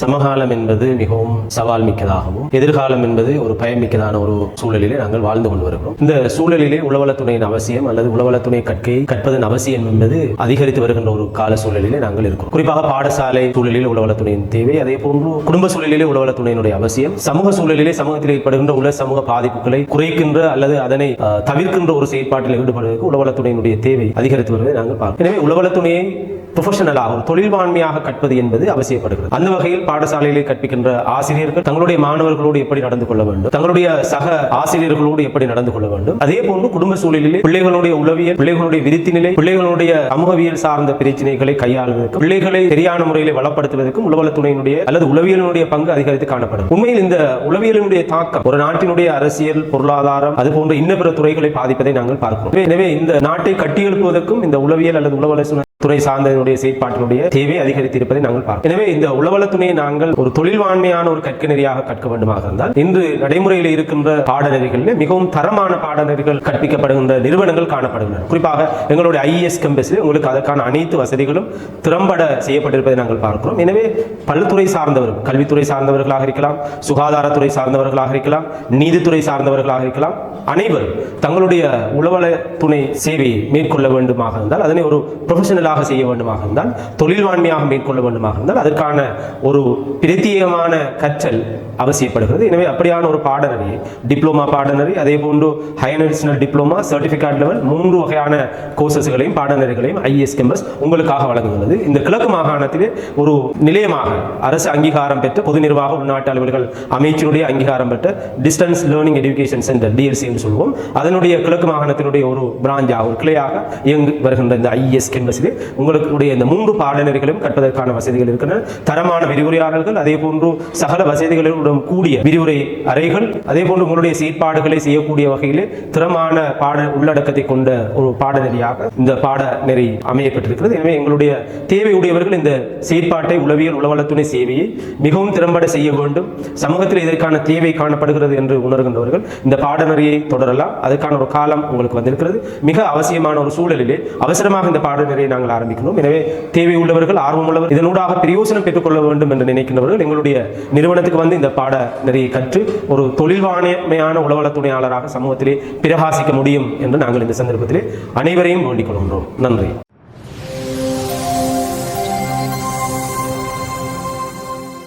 சமகாலம் என்பது மிகவும் சவால் மிக்கதாகவும் எதிர்காலம் என்பது ஒரு பயமிக்கதான ஒரு சூழலிலே நாங்கள் வாழ்ந்து கொண்டு வருகிறோம். இந்த சூழலிலே உளவலத்துணையின் அவசியம் அல்லது உளவலத்துணை கற்கை கற்பதன் அவசியம் என்பது அதிகரித்து வருகின்ற ஒரு கால சூழலிலே நாங்கள் இருக்கிறோம். குறிப்பாக பாடசாலை சூழலில் உளவலத்துணையின் தேவை அதே போன்று குடும்ப சூழலிலே உளவலத்துணையினுடைய அவசியம். சமூக சூழலிலே சமூகத்தில் ஏற்படுகின்ற உள்ள சமூக பாதிப்புகளை குறைக்கின்ற அல்லது அதனை தவிர்க்கின்ற ஒரு செயற்பாட்டில் ஈடுபடுவதற்கு உளவலத்துணையினுடைய தேவை அதிகரித்து வருவதை நாங்கள் பார்க்கிறோம். எனவே உளவலத்துணையை ப்ரொஃபஷனலாகவும் தொழில்வாண்மையாக கற்பது என்பது அவசியப்படுகிறது. அந்த வகையில் பாடசாலையிலே கற்பிக்கின்ற ஆசிரியர்கள் தங்களுடைய மாணவர்களோடு எப்படி நடந்து கொள்ள வேண்டும்? தங்களுடைய சக ஆசிரியர்களோடு எப்படி நடந்து கொள்ள வேண்டும்? அதே போன்று குடும்ப சூழலிலே பிள்ளைகளுடைய உளவியல் பிள்ளைகளுடைய விருத்தி நிலை பிள்ளைகளுடைய சமூகவியல் சார்ந்த பிரச்சனைகளை கையாளுவதற்கு பிள்ளைகளை சரியான முறையில் வளப்படுத்துவதற்கும் உளவலத்துறையினுடைய அல்லது உளவியலினுடைய பங்கு அதிகரித்து காணப்படும். உண்மையில் இந்த உளவியலினுடைய தாக்கம் ஒரு நாட்டினுடைய அரசியல் பொருளாதாரம் அது போன்ற இன்ன பிற துறைகளை பாதிப்பதை நாங்கள் பார்க்கிறோம். எனவே- இந்த நாட்டை கட்டியெழுப்புவதற்கும் இந்த உளவியல் அல்லது உளவலசு துறை சார்ந்ததனுடைய செயற்பாட்டினுடைய தேவை அதிகரித்திருப்பதை நாங்கள் பார்க்கிறோம். எனவே இந்த உளவலத்துணையை நாங்கள் ஒரு தொழில்வாண்மையான ஒரு கற்க நெறியாக கற்க வேண்டுமாக இருந்தால் இன்று நடைமுறையில் இருக்கின்ற பாடநெறிகளில் மிகவும் தரமான பாடநெறிகள் கற்பிக்கப்படுகின்ற நிறுவனங்கள் காணப்படுகின்றன. குறிப்பாக எங்களுடைய ஐஎஸ் கம்பஸில் உங்களுக்கு அதற்கான அனைத்து வசதிகளும் திறம்பட செய்யப்பட்டிருப்பதை நாங்கள் பார்க்கிறோம். எனவே பல்துறை சார்ந்தவர்கள் கல்வித்துறை சார்ந்தவர்களாக இருக்கலாம் சுகாதாரத்துறை சார்ந்தவர்களாக இருக்கலாம் நீதித்துறை சார்ந்தவர்களாக இருக்கலாம் அனைவரும் தங்களுடைய உளவல துணை சேவையை மேற்கொள்ள வேண்டுமாக இருந்தால் அதனை ஒரு ப்ரொஃபஷனலாக செய்ய வேண்டுமாக இருந்தால் தொழில்வாண்மையாக மேற்கொள்ள வேண்டுமாக இருந்தால் அதற்கான ஒரு பிரத்யேகமான கற்றல் அவசியப்படுகிறது. எனவே அப்படியான ஒரு பாடநெறி டிப்ளமா பாடநெறி அதே போன்று ஹையர் டிப்ளமா சர்டிஃபிகேட் லெவல் மூன்று வகையான கோர்சஸ்களையும் பாடநெறிகளையும் ஐஎஸ் கேம்பஸ் உங்களுக்காக வழங்குகிறது. இந்த கிழக்கு மாகாணத்திலே ஒரு நிலையமாக அரசு அங்கீகாரம் பெற்ற பொது நிர்வாக உள்நாட்டு அலுவல்கள் அமைச்சினுடைய அங்கீகாரம் பெற்ற distance learning education center DLC என்று சொல்வோம். அதனுடைய கிழக்கு மாகாணத்தினுடைய ஒரு பிராஞ்சாக ஒரு கிளையாக இயங்கி வருகின்ற இந்த ஐஎஸ் கேம்பஸிலே உங்களுடைய இந்த மூன்று பாடநெறிகளும் கற்பதற்கான வசதிகள் இருக்கின்றன. தரமான விரிவுரையாளர்கள் அதே போன்று சகல வசதிகளுடன் கூடிய விரிவுரை அறைகள் அதே போன்று உங்களுடைய செயற்பாடுகளை செய்யக்கூடிய வகையிலே திறமான பாட உள்ளடக்கத்தை கொண்ட ஒரு பாடநெறியாக இந்த பாடநெறி அமையப்பட்டிருக்கிறது. எனவே எங்களுடைய தேவையுடையவர்கள் இந்த செயற்பாட்டை உளவியல் உளவலத்துணை சேவையை மிகவும் திறம்பட செய்ய வேண்டும். சமூகத்தில் இதற்கான தேவை காணப்படுகிறது என்று உணர்கின்றவர்கள் இந்த பாடநெறியை தொடரலாம். அதற்கான ஒரு காலம் உங்களுக்கு வந்திருக்கிறது. மிக அவசியமான ஒரு சூழலிலே அவசரமாக இந்த பாடநெறியை நாங்கள் ஆரம்பிக்கணும். எனவே தேவை உள்ளவர்கள் ஆர்வமுள்ளவர் இதனூடாக பிரயோசனம் பெற்றுக்கொள்ள வேண்டும் என்று நினைக்கின்றவர்கள் எங்களுடைய நிறுவனத்துக்கு வந்து இந்த பாட நிறைய கற்று ஒரு தொழில்வாண்மையான உளவளத்துணையாளராக சமூகத்திலே பிரகாசிக்க முடியும் என்று நாங்கள் இந்த சந்தர்ப்பத்திலே அனைவரையும் வேண்டிக் கொள்கின்றோம். நன்றி.